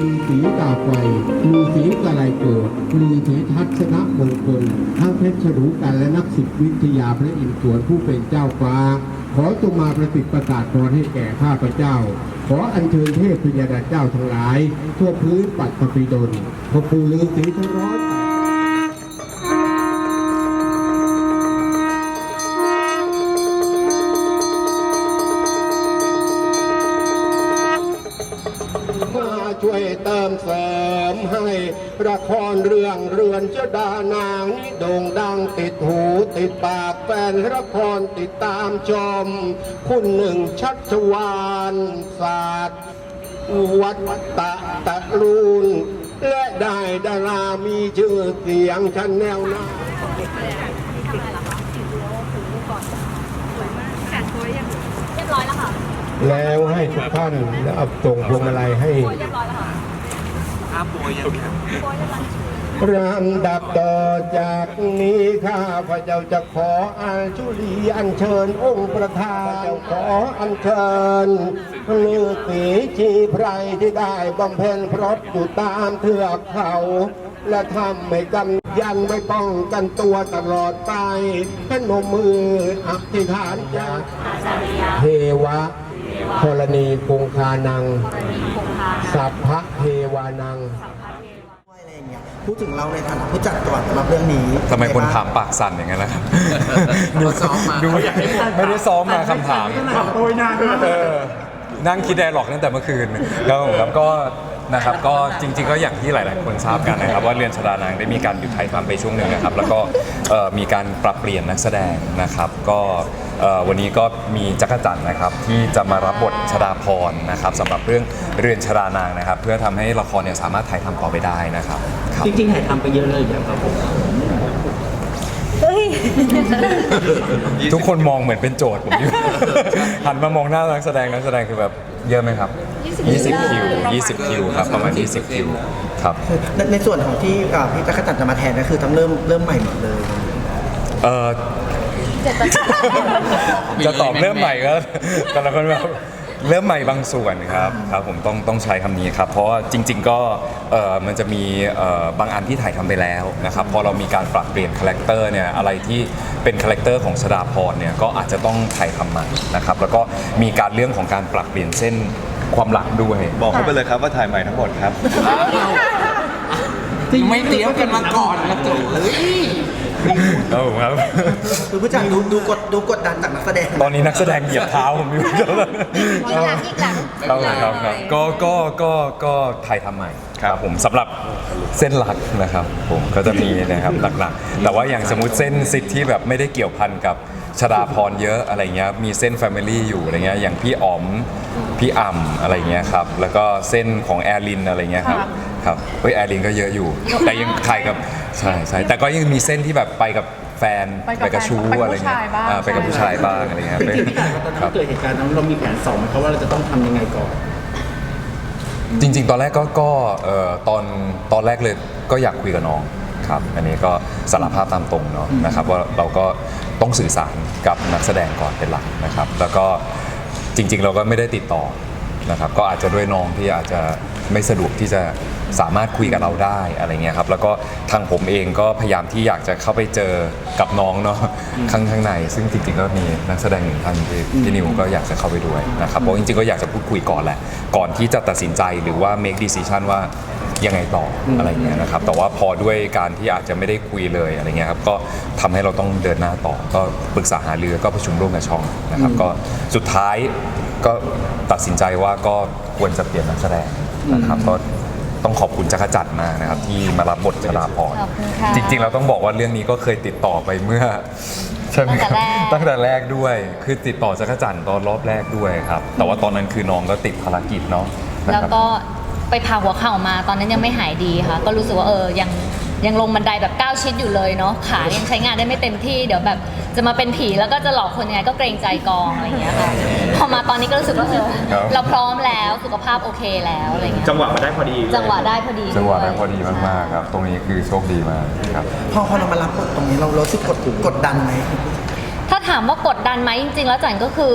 มีสีดาไฟมีสีกระไรโกรธมีสีทัศนมงคล ทั้งเพชรฉลูกันและนักศิษวิทยาพระอินทร์สวนผู้เป็นเจ้าฟ้า ขอจงมาประสิทธิ์ประกาศพรให้แก่ข้าพระเจ้า ขออัญเชิญเทพพญาดาเจ้าทั้งหลาย ทั่วพื้นปัตตพีดลพระปูลือสีทั้งร้อย มาช่วยเติมเสริมให้ละครเรื่องเรือนเจ้าดานางนี่โด่งดังติดหูติดปากแฟนละครติดตามชม คุณหนึ่งชัชวานศาสตร์วัดตะตะรูนและได้ดารามีชื่อเสียงชั้นแนวหน้า เรียบร้อยแล้วค่ะ แล้วให้ทุกท่านเอาส่งพวงมาลัยให้โปรยเรียบร้อยค่ะโปรยเรียบร้อยลำดับต่อจากนี้ข้าพระเจ้าจะขออัญชุลีอัญเชิญองค์ประธานขออัญเชิญฤาษีชีไพรที่ได้บำเพ็ญพรตอยู่ตามเทือกเขา และทำให้กำยันไว้ป้องกันตัวตลอดไปพนมมืออธิษฐานจากเทวะ ธรณีคงคานัง สัพพะเทวานัง อะไรอย่างเงี้ยพูดถึงเราในฐานะผู้จัดก่อนสำหรับเรื่องนี้ทำไมคนถามปากสั่นอย่างนั้นนะครับดูซ้อมมาดูไม่ได้ซ้อมมาคำถาม โอ้ยนานด้วยเออนั่งคิดแดร์ล็อกตั้งแต่เมื่อคืนครับผมครับก็ นะครับก็จริงๆก็อย่างที่หลาย ๆ คนทราบกันนะครับ ว่าเรือนชดานางได้มีการหยุดถ่ายทำไปช่วงหนึ่งนะครับ แล้วก็เอ่อมีการปรับเปลี่ยนนักแสดงนะครับ ก็เอ่อวันนี้ก็มีจักรจันทร์นะครับที่จะมารับบทชดาพรนะครับสำหรับเรื่องเรือนชดานางนะครับ เพื่อทำให้ละครเนี่ยสามารถถ่ายทำต่อไปได้นะครับครับ จริงๆถ่ายทำไปเยอะเลยเดี๋ยวครับผมทุกคนมองเหมือนเป็นโจทย์ผมอยู่ หันมามองหน้านักแสดงนักแสดงคือแบบเยอะไหมครับ 20 คิว 20 คิวครับประมาณ 20 คิวครับ ในในส่วนของที่อ่าพี่จักรจันทร์จะมาแทนก็คือต้องเริ่มเริ่มใหม่หมดเลย เออจะตอบเริ่มใหม่ก็แต่ละคนแบบเริ่มใหม่บางส่วนครับครับผมต้องต้องใช้คำนี้ครับ เพราะว่าจริง ๆก็เออมันจะมีเอ่อบางอันที่ถ่ายทำไปแล้วนะครับพอเรามีการปรับเปลี่ยนคาแรคเตอร์เนี่ยอะไรที่เป็นคาแรคเตอร์ของชดาพรเนี่ยก็อาจจะต้องถ่ายทำใหม่นะครับแล้วก็มีการเรื่องของการปรับเปลี่ยนเส้น ความหลักด้วยบอกเขาไปเลยครับว่าถ่ายใหม่ทั้งหมดครับ ไม่เตรียมกันมาก่อนนะจุ๋ย ครับผมครับ คือผู้จัดดูดูกดดูกดดันจากนักแสดงตอนนี้นักแสดงเหยียบเท้าผมอยู่อีกหลังอีกหลังครับครับครับก็ก็ก็ก็ถ่ายทำใหม่ครับผมสำหรับเส้นหลักนะครับ ผมก็จะมีนะครับหลักๆ แต่ว่าอย่างสมมติเส้นสิทธิ์ที่แบบไม่ได้เกี่ยวพันกับชดาพรเยอะอะไรเงี้ยมีเส้นแฟมิลี่อยู่อะไรเงี้ยอย่างพี่อ๋อมพี่อ่ำอะไรเงี้ยครับแล้วก็เส้นของแอร์ลินอะไรเงี้ยครับ ครับเฮ้ยแอร์ลินก็เยอะอยู่ แต่ยังถ่ายกับใช่ใช่แต่ก็ยังมีเส้นที่แบบไปกับแฟนไปกับไปกับชู้แฟนอะไรเงี้ยไปกับผู้ชายบ้างอ่าไปกับผู้ชายบ้างอะไรเงี้ยจริงๆพี่ไก่ครับตอนนั้นเกิดเหตุการณ์นั้นเรามีแผนสองไหมครับว่าเราจะต้องทำยังไงก่อน จริง ๆ ตอนแรกก็ก็เอ่อตอนตอนแรกเลยก็อยากคุยกับน้องครับอันนี้ก็สารภาพตามตรงเนาะนะครับว่าเราก็ต้องสื่อสารกับนักแสดงก่อนเป็นหลักนะครับ แล้วก็จริง ๆ เราก็ไม่ได้ติดต่อนะครับ ก็อาจจะด้วยน้องที่อาจจะ ไม่สะดวกที่จะสามารถคุยกับเราได้อะไรเงี้ยครับแล้วก็ทางผมเองก็พยายามที่อยากจะเข้าไปเจอกับน้องเนาะข้างข้างใน ซึ่งจริงๆก็มีนักแสดงหนึ่งท่านที่พี่นิวก็อยากจะเข้าไปด้วยนะครับเพราะจริงๆก็อยากจะพูดคุยก่อนแหละ ก่อนที่จะตัดสินใจหรือว่า make decision ว่ายังไงต่ออะไรเงี้ยนะครับแต่ว่าพอด้วยการที่อาจจะไม่ได้คุยเลยอะไรเงี้ยครับก็ทำให้เราต้องเดินหน้าต่อ ก็ปรึกษาหารือก็ประชุมร่วมกับช่องนะครับก็สุดท้ายก็ตัดสินใจว่าก็ควรจะเปลี่ยนนักแสดง นะครับก็ต้องขอบคุณจักรจันทร์มากนะครับที่มารับบทชลาพรขอบคุณค่ะจริง ๆ เราต้องบอกว่าเรื่องนี้ก็เคยติดต่อไปเมื่อใช่ไหมครับตั้งแต่แรกตั้งแต่แรกด้วย คือติดต่อจักรจันทร์ตอนรอบแรกด้วยครับ แต่ว่าตอนนั้นคือน้องก็ติดภารกิจเนาะนะแล้วครับ ก็ไปผ่าหัวเข่ามาตอนนั้นยังไม่หายดีค่ะ ก็รู้สึกว่าเออยัง ยังลงบันไดแบบก้าวชิดอยู่เลยเนาะขายังใช้งานได้ไม่เต็มที่เดี๋ยวแบบจะมาเป็นผีแล้วก็จะหลอกคนยังไงก็เกรงใจกองอะไรอย่างเงี้ยค่ะพอมาตอนนี้ก็รู้สึกว่าเออครับ เราพร้อมแล้วสุขภาพโอเคแล้วอะไรเงี้ยจังหวะมาได้พอดีจังหวะได้พอดีจังหวะด้ได้ยพอดีมากๆครับ ตรงนี้คือโชคดีมากครับ พอพอเรามารับบทตรงนี้เราเรารู้สึกกดกดดันไหม ถามว่ากดดันไหมจริงๆ แล้วจันก็คือ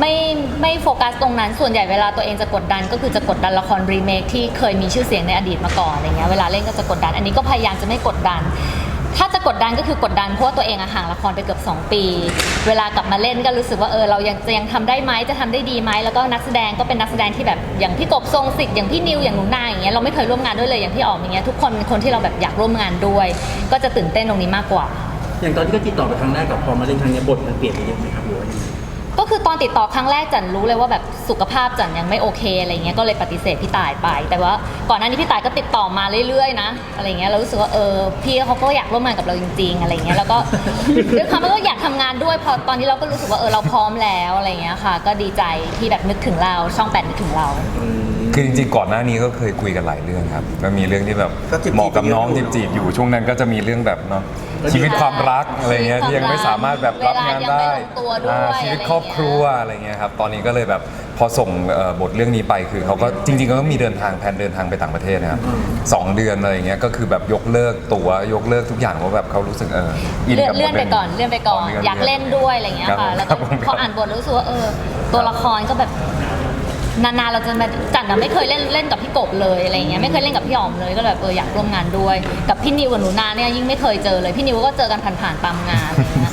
ไม่ไม่โฟกัสตรงนั้นส่วนใหญ่เวลาตัวเองจะกดดันก็คือจะกดดันละครรีเมคที่เคยมีชื่อเสียงในอดีตมาก่อนอะไรเงี้ยเวลาเล่นก็จะกดดัน อันนี้ก็พยายามจะไม่กดดัน ถ้าจะกดดันก็คือกดดันเพราะว่าตัวเองอะห่างละครไปเกือบ 2 ปี เวลากลับมาเล่นก็รู้สึกว่าเออเรายังจะยังทำได้ไหมจะทำได้ดีไหมแล้วก็นักแสดงก็เป็นนักแสดงที่แบบอย่างพี่กบทรงสิทธิ์อย่างพี่นิวอย่างหนูนาอย่างเงี้ยเราไม่เคยร่วมงานด้วยเลยอย่างพี่อ๋อมอย่างเงี้ยทุกคนเป็นคนที่เราแบบอยากร่วมงานด้วย ก็จะตื่นเต้นตรงนี้มากกว่า อย่างตอนที่เขาติดต่อไปครั้งแรกกับพอมาเล่นครั้งเนี้ยบทมันเปลี่ยนไปเยอะไหมครับหรือว่ายังไงก็คือตอนติดต่อครั้งแรกจันรู้เลยว่าแบบสุขภาพจันยังไม่โอเคอะไรเงี้ยก็เลยปฏิเสธพี่ต่ายไป แต่ว่าก่อนหน้านี้พี่ต่ายก็ติดต่อมาเรื่อยๆนะอะไรเงี้ยเรารู้สึกว่าเออพี่เขาก็อยากร่วมงานกับเราจริง ๆ อะไรเงี้ยแล้วก็ด้วยความที่ว่าอยากทำงานด้วยพอตอนนี้เราก็รู้สึกว่าเออเราพร้อมแล้วอะไรเงี้ยค่ะ ก็ดีใจที่แบบนึกถึงเราช่องแปดนึกถึงเรา คือจริงๆก่อนหน้านี้ก็เคยคุยกันหลายเรื่องครับก็มีเรื่องที่แบบก็จีบๆเหมาะกับน้องกันอยู่ จีบๆอยู่ช่วงนั้นก็จะมีเรื่องแบบเนาะชีวิตความรักอะไรเงี้ยที่ยังไม่สามารถแบบรับงานได้เวลายังไม่ลงตัวด้วย อ่าชีวิตครอบครัวอะไรเงี้ยครับตอนนี้ก็เลยแบบพอส่งเอ่อบทเรื่องนี้ไปคือเขาก็จริงๆก็มีเดินทางแผนเดินทางไปต่างประเทศนะครับสองเดือนอะไรเงี้ยก็คือแบบยกเลิกตั๋วยกเลิกทุกอย่างเพราะแบบเขารู้สึกเอออินเลื่อนกับเลื่อนบทไปรื่งก่อนเลื่อนไปก่อน อยากเล่นด้วยอะไรเงี้ยรับค่ะ แล้วครัก็บผม พออ่านบทรู้สึกว่าเออตัวละครก็แบบ นานๆเราจะมาจันอะไม่เคยเล่นเล่นกับพี่กบเลยอะไรเงี้ยไม่เคยเล่นกับพี่อ๋อมเลยก็แบบเอออยากร่วมงานด้วย กับพี่นิวกับหนูนาเนี่ยยิ่งไม่เคยเจอเลยพี่นิวก็เจอกันผ่านๆตามงานอะไรเงี้ย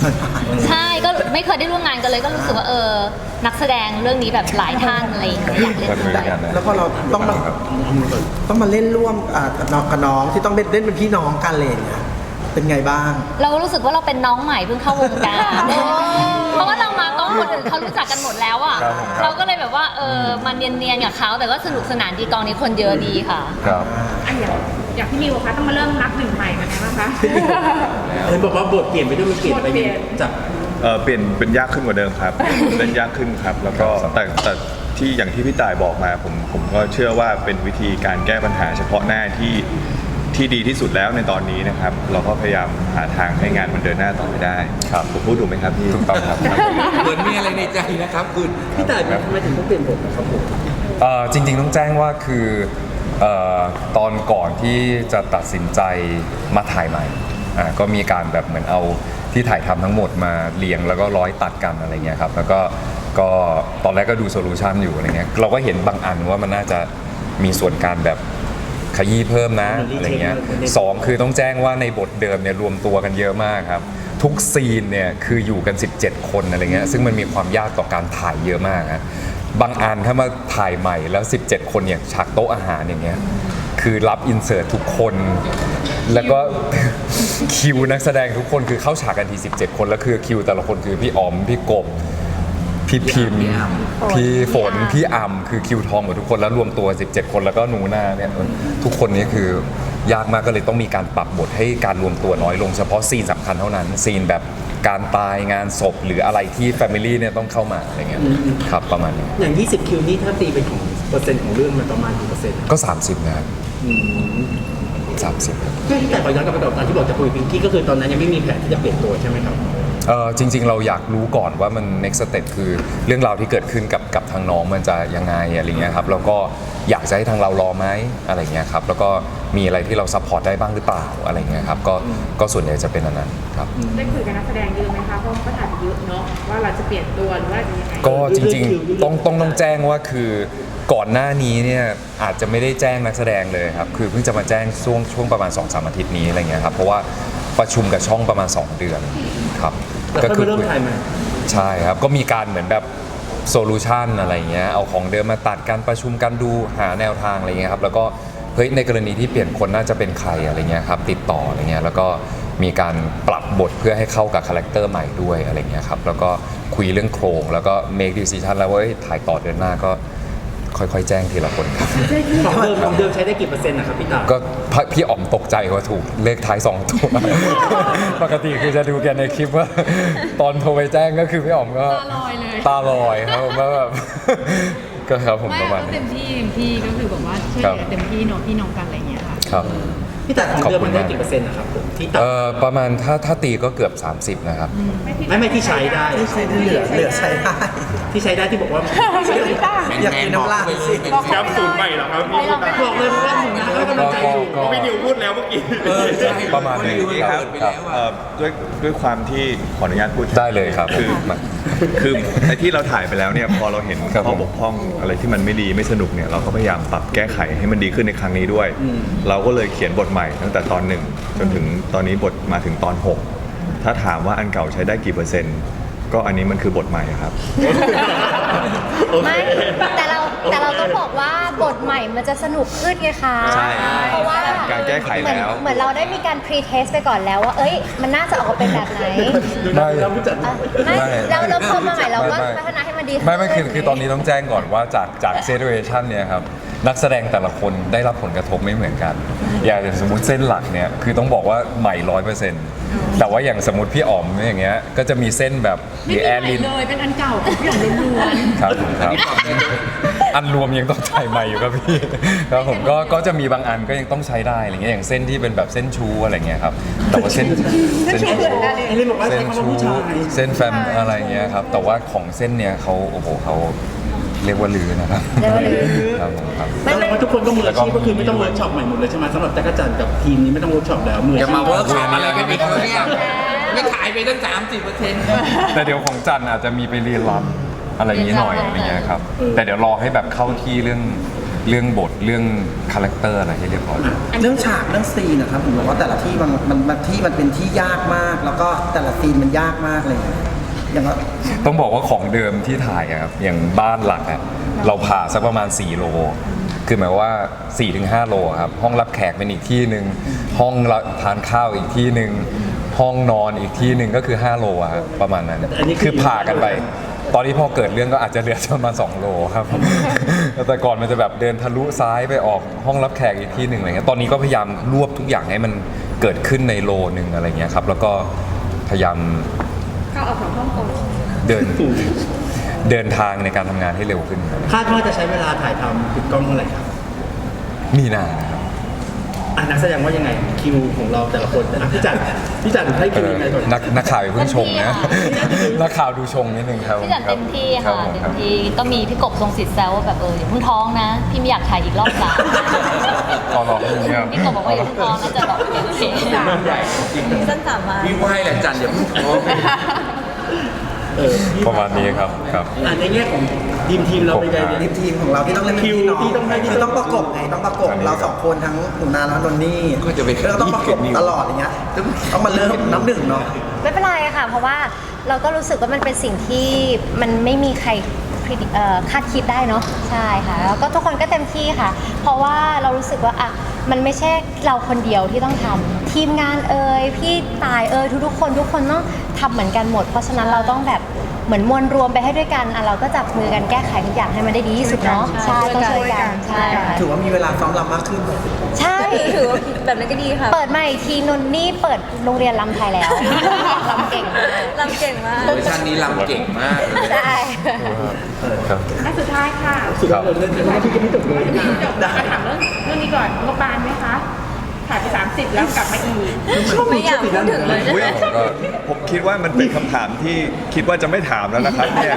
ใช่ก็ไม่เคยได้ร่วมงานกันเลยก็รู้สึกว่าเออนักแสดงเรื่องนี้แบบหลายท่านอะไรอย่างเงี้ยอยากเล่นก็คุยด้วยกันนะแล้วพอเราต้องมาต้องมาเล่นร่วมอ่ากับน้องกับน้องที่ต้องเล่นเล่นเป็นพี่น้องกันเลยเนี่ยเป็นไงบ้าง เราก็รู้สึกว่าเราเป็นน้องใหม่เพิ่งเข้าวงการ เพราะว่าเรามา กองคนอื่นเขารู้จักกันหมดแล้วอะครับผมครับ เราก็เลยแบบว่าเออมันเนียนๆกับเขาแต่ก็สนุกสนานดีกองนี้คนเยอะดีค่ะ ครับอะอย่างอย่างพี่นิวคะต้องมาเริ่มนับหนึ่งใหม่เป็นไงบ้างคะ เห็นบอกว่าบทเปลี่ยนไปด้วยมันเปลี่ยนไปบทเปลี่ยน จากเอ่อเปลี่ยนเป็นยากขึ้นกว่าเดิมครับ เล่นยากขึ้นครับ แล้วก็แต่แต่ที่อย่างที่พี่ต่ายบอกมาผมผมก็เชื่อว่าเป็นวิธีการแก้ปัญหาเฉพาะหน้าที่ ที่ดีที่สุดแล้วในตอนนี้นะครับ เราก็พยายามหาทางให้งานมันเดินหน้าต่อไปได้ครับผมพูดถูกไหมครับพี่ถูกต้องครับ เหมือนมีอะไรในใจนะครับคุณพี่ต่ายทำไมถึงต้องเปลี่ยนบทนะครับผมเอ่อจริงๆต้องแจ้งว่าคือเอ่อตอนก่อนที่จะตัดสินใจมาถ่ายใหม่อ่าก็มีการแบบเหมือนเอาที่ถ่ายทำทั้งหมดมาเรียงแล้วก็ร้อยตัดกันอะไรเงี้ยครับแล้วก็ก็ตอนแรกก็ดูโซลูชันอยู่อะไรเงี้ยเราก็เห็นบางอันว่ามันน่าจะมีส่วนการแบบ ขยี้เพิ่มนะมันรีเทคอะไรเงี้ยมันรีเทคสองคือต้องแจ้งว่าในบทเดิมเนี่ยรวมตัวกันเยอะมากครับทุกซีนเนี่ยคืออยู่กัน 17 คนอะไรเงี้ยซึ่งมันมีความยากต่อการถ่ายเยอะมากฮะบางอันถ้ามาถ่ายใหม่แล้ว 17 คนอย่างฉากโต๊ะอาหารอย่างเงี้ยคือรับอินเสิร์ตทุกคน แล้วก็คิวนักแสดงทุกคนคือเข้าฉากกันที 17 คนแล้วคือคิวแต่ละคนคือพี่อ๋อมพี่กบ พี่พิมพ์ พี่ฝน พี่อ่ำคือคิวทองหมดทุกคนแล้วรวมตัว 17 คนแล้วก็หนูนาเนี่ยทุกคนนี้คือยากมากก็เลยต้องมีการปรับบทให้การรวมตัวน้อยลงเฉพาะซีนสำคัญเท่านั้น ซีนแบบการตายงานศพหรืออะไรที่แฟมิลี่เนี่ยต้องเข้ามาอะไรเงี้ยครับประมาณนี้อย่าง 20 คิวนี่ถ้าตีเป็นของเปอร์เซ็นต์ของเรื่องมันประมาณกี่เปอร์เซ็นต์ก็ 30นะครับอืม30พี่แต่ขอย้อนกลับไปตอนที่บอกจะคุยพิงกี้ก็คือตอนนั้นยังไม่มีแผนที่จะเปลี่ยนตัวใช่ไหมครับ เออจริง ๆ เราอยากรู้ก่อนว่ามัน next step คือเรื่องราวที่เกิดขึ้นกับกับทางน้องมันจะยังไงอะไรเงี้ยครับแล้วก็อยากจะให้ทางเรารอไหมอะไรเงี้ยครับแล้วก็มีอะไรที่เราซัพพอร์ตได้บ้างหรือเปล่าอะไรเงี้ยครับก็ก็ส่วนใหญ่จะเป็นอันนั้นครับ ได้คุยกับนักแสดงเยอะไหมคะเพราะก็ถ่ายไปเยอะเนาะว่าเราจะเปลี่ยนตัวหรือว่าจะยังไงก็จริงๆต้องต้องต้องแจ้งว่าคือก่อนหน้านี้เนี่ยอาจจะไม่ได้แจ้งนักแสดงเลยครับคือเพิ่งจะมาแจ้งช่วงช่วงประมาณ2อสามอาทิตย์นี้อะไรเงี้ยครับเพราะว่าประชุมกับช่องประมาณ 2 เดือน ครับแล้วก็เริ่มถ่ายใหม่ ใช่ครับ ก็มีการเหมือนแบบโซลูชันอะไรเงี้ยเอาของเดิมมาตัดการประชุมกันดูหาแนวทางอะไรเงี้ยครับแล้วก็เฮ้ยในกรณีที่เปลี่ยนคนน่าจะเป็นใครอะไรเงี้ยครับติดต่ออะไรเงี้ยแล้วก็มีการปรับบทเพื่อให้เข้ากับคาแรคเตอร์ใหม่ด้วยอะไรเงี้ยครับแล้วก็คุยเรื่องโครงแล้วก็ make decision แล้วว่าเอ้ยถ่ายต่อเดือนหน้าก็ ค่อยๆ แจ้งทีละคนครับ ของเดิมของเดิมใช้ได้กี่เปอร์เซ็นต์นะครับพี่ตาก็พี่อ๋อมตกใจว่าถูกเลขท้าย 2 ตัว ปกติคือจะดูแกในคลิปว่า ตอนโทรไปแจ้งก็คือพี่อ๋อมก็ ตาลอยเลยตาลอยครับผมว่าแบบ ก็ครับผมไม่ประมาณก็นี้ เต็มที่เต็มที่ก็คือแบบว่าช่วยเหลือเต็มที่เน้องพี่น้องกันอะไรอย่างเงี้ยค่ะ ครับ พี่ตายของเดิมมันได้กกี่เปอร์เซ็นต์นะครับผมที่ตัดเอ่อประมาณถ้าถ้าตีก็เกือบ 30 นะครับ ไม่ไม่ที่ใช้ได้ ที่ใช้เหลือเหลือใช้ได้ ที่ใช้ได้ที่บอกว่า อยากกินน้ำลายสิแคปซูลใหม่เหรอครับพี่บอกเลยว่าหนูนะให้กำลังใจอยู่ ก็ พี่นิวพูดแล้วเมื่อกี้ ประมาณนี้ครับครับเอ่อด้วยด้วยความที่ขออนุญาตพูดได้เลยครับคือมา คือไอ้ที่เราถ่ายไปแล้วเนี่ยพอเราเห็นครับข้อผม บกพร่องอะไรที่มันไม่ดีไม่สนุกเนี่ยเราก็พยายามปรับแก้ไขให้มันดีขึ้นในครั้งนี้ด้วย เราก็เลยเขียนบทใหม่ตั้งแต่ตอนหนึ่งจนถึงตอนนี้บทมาถึงตอน 6 ถ้าถามว่าอันเก่าใช้ได้กี่เปอร์เซ็นต์ ก็อันนี้มันคือบทใหม่ครับ ไม่แต่เราแต่เราต้องบอกว่าบทใหม่มันจะสนุกขึ้นไงคะใช่เพราะว่าการแก้ไขเหมือนแล้ว เหมือนเราได้มีการพรีเทสไปก่อนแล้วว่าเอ้ย มันน่าจะออกมาเป็นแบบไหนไม่อะไม่ไม่ แล้วเราพอมาใหม่เราก็ไม่ไม่พัฒนาให้มันดีขึ้น ไม่ไม่คือคือตอนนี้ต้องแจ้งก่อนว่าจากจากเซ t u เ t ชันเนี่ยครับ นักแสดงแต่ละคนได้รับผลกระทบไม่เหมือนกัน อย่างสมมติเส้นหลักเนี่ยคือต้องบอกว่าใหม่ร้อยเปอร์เซ็นต์แต่ว่าอย่างสมมติพี่อ๋อมอย่างเงี้ยก็จะมีเส้นแบบหไม่รือมีแอใหม่ร์ลินเลยเป็นอันเก่าทุกอย่างล้วนครับผมครับ อันรวมยังต้องถ่ายใหม่อยู่ครับพี่ ครับผมก็ก็จะมีบางอันก็ยังต้องใช้ได้อะไรเงี้ยอย่างเส้นที่เป็นแบบเส้นชูอะไรเงี้ยครับแต่ว่าเส้นเส้นชูไอ้นี่บอกว่าเส้ใช้นคำว่าชูผู้ชาย เส้นแฟมอะไรเงี้ยครับแต่ว่าของเส้นเนี้ยเขาโอ้โหเขา เรียกว่าลือนะครับเรียกว่าลือ ครับผมครับแสดงว่าทุกคนก็มืออาชีพก็คือไม่ต้องเวิร์กช็อปใหม่หมดเลยใช่ไหมสำหรับจักรจันทร์กับทีมนี้ไม่ต้องเวิร์กช็อปแล้วมืออาจะชีพ มาเวิร์กช็อปอะไรกันอีกแล้วเนี่ยไม่ขายไปตั้ง 30เปอร์เซ็นต์ แต่เดี๋ยวของจันอาจจะมีไปเรียนรำอะไรอย่างนี้หน่อยอะไรเงี้ยครับ แต่เดี๋ยวรอให้แบบเข้าที่เรื่องเรื่องบทเรื่องคาแรคเตอร์อะไรให้เรียบร้อยเรื่องฉากเรื่องซีนนะครับผมบอกว่าแต่ละที่มันมันมันที่มันเป็นที่ยากมาก แล้วก็แต่ละซีนมันยากมากเลย อย่างว่าต้องบอกว่าของเดิมที่ถ่ายอะครับอย่างบ้านหลักอะเราผ่าสักประมาณ 4 โล คือหมายว่า 4-5 โลอะครับห้องรับแขกเป็นอีกที่หนึ่งห้องรับทานข้าวอีกที่หนึ่งห้องนอนอีกที่หนึ่งก็คือ 5 โลอะครับประมาณนั้นอันนี้คือ คือผ่ากันไป ตอนนี้พอเกิดเรื่องก็อาจจะเหลือประมาณ2โลครับ แต่ก่อนมันจะแบบเดินทะลุซ้ายไปออกห้องรับแขกอีกที่หนึ่งอะไรเงี้ยตอนนี้ก็พยายามรวบทุกอย่างให้มันเกิดขึ้นในโลหนึ่งอะไรเงี้ยครับแล้วก็พยายาม เข้าออกของห้องกงเดินเดินทางในการทำงานให้เร็วขึ้นคาดว่าจะใช้เวลาถ่ายทำปิดกล้องเมื่อไหร่ครับ มีนานะครับ อะนักแสดงว่ายังไงคิวของเราแต่ละคนอะพี่จัดพี่จัดให้เอคิวอยังไงก่อนนักนักข่าวอย่าเพิ่งชงนะเต็มที่ค่ะนักข่าวดูชงนิดนึงครับพี่จัดเต็มที่รับค่ะผมเต็ครัมบที่ก็มีพี่กบทรงสิทธิ์แซวว่าแบบเอออย่าเพิ่งท้องนะ พี่ไม่อยากถ่ายอีกรอบสามรอรออย่างเงี้ยพี่กบบอกว่าอย่าเพิ่งท้องนะจะบอกโอเคสั้นสามมาพี่ไหว้แหละจันอย่าเพิ่งท้อง เออพี่ประมาณนี้ครับครับ อะในแง่ของทีมทีมเราเป็นไงผมทีมทีมของเราที่ต้องเล่นเป็นคิวพี่น้องที่ต้องให้ที่ คือต้องประกบไงต้องประกบอันนี้ เราสองคนทั้งหนูนาและนนนี่ก็จะไปแล้วก็ต้องประกบตลอดอย่างเงี้ยต้องมาเริ่มน้ำหนึ่งเนาะ ไม่เป็นไรค่ะ เพราะว่าเราก็รู้สึกว่ามันเป็นสิ่งที่มันไม่มีใคร predict- เอ่อคาดคิดได้เนาะใช่ค่ะ แล้วก็ทุกคนก็เต็มที่ค่ะ เพราะว่าเรารู้สึกว่าอะมันไม่ใช่เราคนเดียวที่ต้องทำ ทีมงานเอ่ยพี่ตายเอ่ยทุกๆคนทุกคนต้องทำเหมือนกันหมด เพราะฉะนั้นเราต้องแบบเหมือนมวลรวมไปให้ด้วยกันอะเราก็จับมือกันแก้ไขทุกอย่างให้มันได้ดีที่สุดเนาะใช่ต้องช่วยกันใช่ค่ะถือว่ามีเวลาซ้อมรำมากขึ้น ใช่ ถือว่าแบบนั้นก็ดีค่ะเปิดมาอีกทีนนนี่เปิดโรงเรียนลำไทยแล้วลำเก่งมากลำเก่งมาก เวอร์ชันนี้ลำเก่งมากเลยใช่ ครับอันสุดท้ายค่ะสุดท้ายเราเล่นหน้าที่ก็ไม่จบเลยจบมาถามเรื่องเรื่องนี้ก่อนงบบานไหมคะ ถ่ายไป 30 แล้วกลับมาอีกไม่อยากพูดถึงเลย อุ๊ยก็ผมคิดว่ามันเป็นคำถามที่คิดว่าจะไม่ถามแล้วนะครับเนี่ย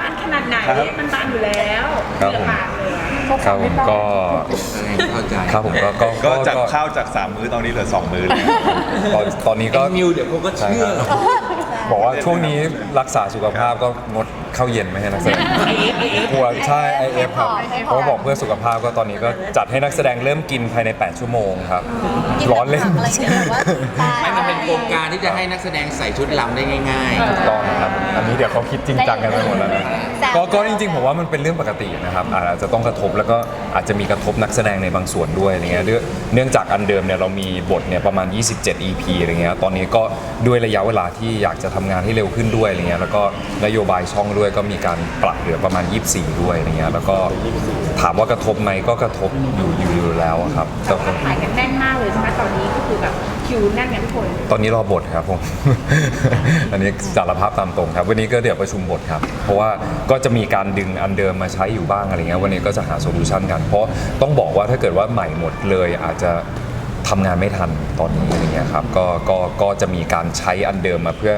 บานขนาดไหนครับมันบานอยู่แล้วครับเลือกผมบานเลยครับผมก็เข้าใจครับผมก็ก็ก็จากข้าวจากสามมื้อตอนนี้เหลือสองมื้อเลย ตอนตอนนี้ก็มิวเดี๋ยวเขาก็เชื่อหรอก บอกว่าช่วงนี้รักษาสุขภาพก็งด ข้าวเย็นไม่ให้นักแสดง กลัวใช่ไอเอฟครับเขาก็บอกเพื่อสุขภาพก็ตอนนี้ก็จัดให้นักแสดงเริ่มกินภายใน 8 ชั่วโมงครับ ร้อนเล่นอะไรเงี้ยแบบว่าไม่มันเป็นโครงการที่จะให้นักแสดงใส่ชุดลำได้ง่ายถูกต้องครับ อันนี้เดี๋ยวเขาคิดจริงจังกันไปหมดแล้วนะแซว ก็ก็จริงๆผมว่ามันเป็นเรื่องปกตินะครับอาจจะต้องกระทบแล้วก็อาจจะมีกระทบนักแสดงในบางส่วนด้วยอะไรเงี้ยเนื่องเนื่องจากอันเดิมเนี่ยเรามีบทเนี่ยประมาณ 27 EP อะไรเงี้ยตอนนี้ก็ด้วยระยะเวลาที่อยากจะทำงานให้เร็วขึ้นด้วยอะไรเงี้ยแล้วก็นโยบายช่องด้วยก็มีการปรับเหลือประมาณ 24 ด้วยอะไรเงี้ยแล้วก็ถามว่ากระทบไหมก็กระทบอยู่อยู่อยู่แล้วอะครับแต่ก็ถ่ายกันแน่นมากเลยใช่ไหมตอนนี้ก็คือแบบคิวแน่นกันทุกคนตอนนี้รอบทครับผม อันนี้สารภาพตามตรงครับ วันนี้ก็เดี๋ยวประชุมบทครับ เพราะว่าก็จะมีการดึงอันเดิมมาใช้อยู่บ้างอะไรเงี้ยวันนี้ก็จะหาโซลูชันกัน เพราะต้องบอกว่าถ้าเกิดว่าใหม่หมดเลยอาจจะทำงานไม่ทันตอนนี้อะไรเงี้ยครับก็ก็ก็จะมีการใช้อันเดิมมาเพื่อ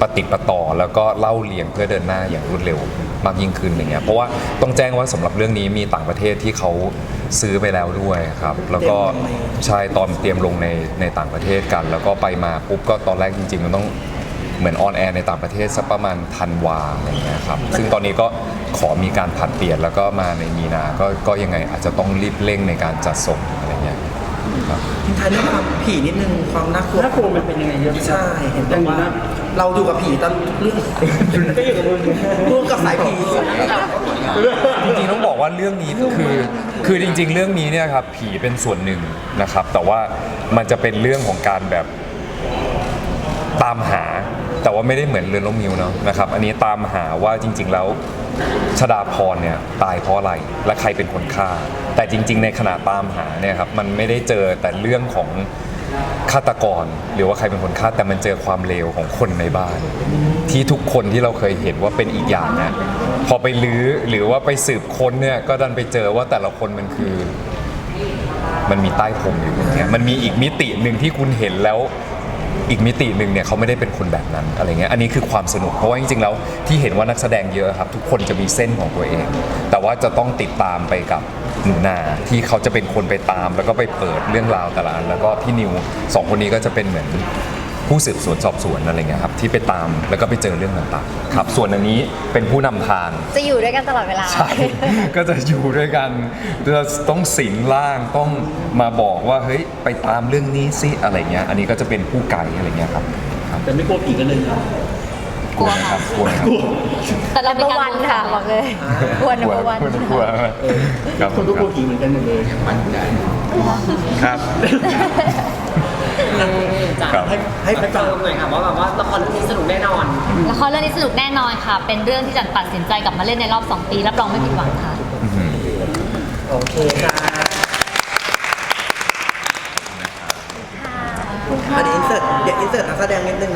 ปฏิปต่อแล้วก็เล่าเรียงเพื่อเดินหน้าอย่างรวดเร็วมากยิ่งขึ้นอย่างเงี้ยเพราะว่าต้องแจ้งว่าสำหรับเรื่องนี้มีต่างประเทศที่เขาซื้อไปแล้วด้วยครับ แล้วก็ใช่ตอนเตรียมลงในในต่างประเทศกัน แล้วก็ไปมาปุ๊บก็ตอนแรกจริง ๆ มันต้องเหมือนออนแอร์ในต่างประเทศสักประมาณธันวาอะไรเงี้ยครับซึ่งตอนนี้ก็ขอมีการผัดเปลี่ยนแล้วก็มาในมีนา ก็ก็ยังไงอาจจะต้องรีบเร่งในการจัดส่งอะไรเงี้ย ครับทิ้งท้ายเรื่องความผีนิดนึงความน่ากลัวน่ากลัวมันเป็นยังไงเยอะไหมครับ ใช่เห็นบยัอกงมีว่านะเราอยู่กับผีตอนเรื่องร่วมกับสายผี จริงๆต้องบอกว่าเรื่องนี้คือคือจริง ๆ เรื่องนี้เนี่ยครับผีเป็นส่วนหนึ่งนะครับ แต่ว่ามันจะเป็นเรื่องของการแบบตามหา แต่ว่าไม่ได้เหมือนเรือนล่มมิวเนาะนะครับอันนี้ตามหาว่าจริง ๆ แล้วชดาพรเนี่ยตายเพราะอะไรและใครเป็นคนฆ่า แต่จริง ๆ ในขณะตามหาเนี่ยครับมันไม่ได้เจอแต่เรื่องของฆาตกรหรือว่าใครเป็นคนฆ่าแต่มันเจอความเลวของคนในบ้าน ที่ทุกคนที่เราเคยเห็นว่าเป็นอีกอย่างนี่ยพอไปลื้อหรือว่าไปสืบค้นเนี่ยก็ดันไปเจอว่าแต่ละคนมันคือ มันมีใต้พรมอยู่อย่างเงี้ยมันมีอีกมิติหนึ่งที่คุณเห็นแล้ว อีกมิติหนึ่งเนี่ยเขาไม่ได้เป็นคนแบบนั้นอะไรเงี้ยอันนี้คือความสนุกเพราะว่าจริงๆแล้วที่เห็นว่านักแสดงเยอะครับ ทุกคนจะมีเส้นของตัวเอง แต่ว่าจะต้องติดตามไปกับหนูนาที่เขาจะเป็นคนไปตาม แล้วก็ไปเปิดเรื่องราวแต่ละอันแล้วก็พี่นิวสองคนนี้ก็จะเป็นเหมือน ผู้สืบสวนสอบสวนอะไรเงี้ยครับที่ไปตามแล้วก็ไปเจอเรื่องต่างๆครับส่วนอันนี้เป็นผู้นำทาง จะอยู่ด้วยกันตลอดเวลา ใช่ ก็จะอยู่ด้วยกันจะต้องสิงร่างต้องมาบอกว่าเฮ้ยไปตามเรื่องนี้สิอะไรเงี้ย อันนี้ก็จะเป็นผู้ไกด์อะไรเงี้ยครับครับแต่ไม่กลัวผีกันเลยนะกลัวนะคค่ะรับกลัวไหมครับแต่เรานัมมีเบอการร์วันค่ะบอกเลยกวนนัมกลัวเบอร์วันกลัวครับคนก็กลัวผีเหมือนกันหมดเลยครับ ครับให้ไปฟังหน่อยค่ะว่าแบบว่าละครเรื่องนี้สนุกแน่นอน ละครเรื่องนี้สนุกแน่นอนค่ะ เป็นเรื่องที่จันตัดสินใจกลับมาเล่นในรอบ 2 ปีรับรองไม่ผิดหวังค่ะ โอเคค่ะอันนี้อินเสิร์ตเดี๋ยวอินเสิร์ตนักแสดงนิดนึงนะ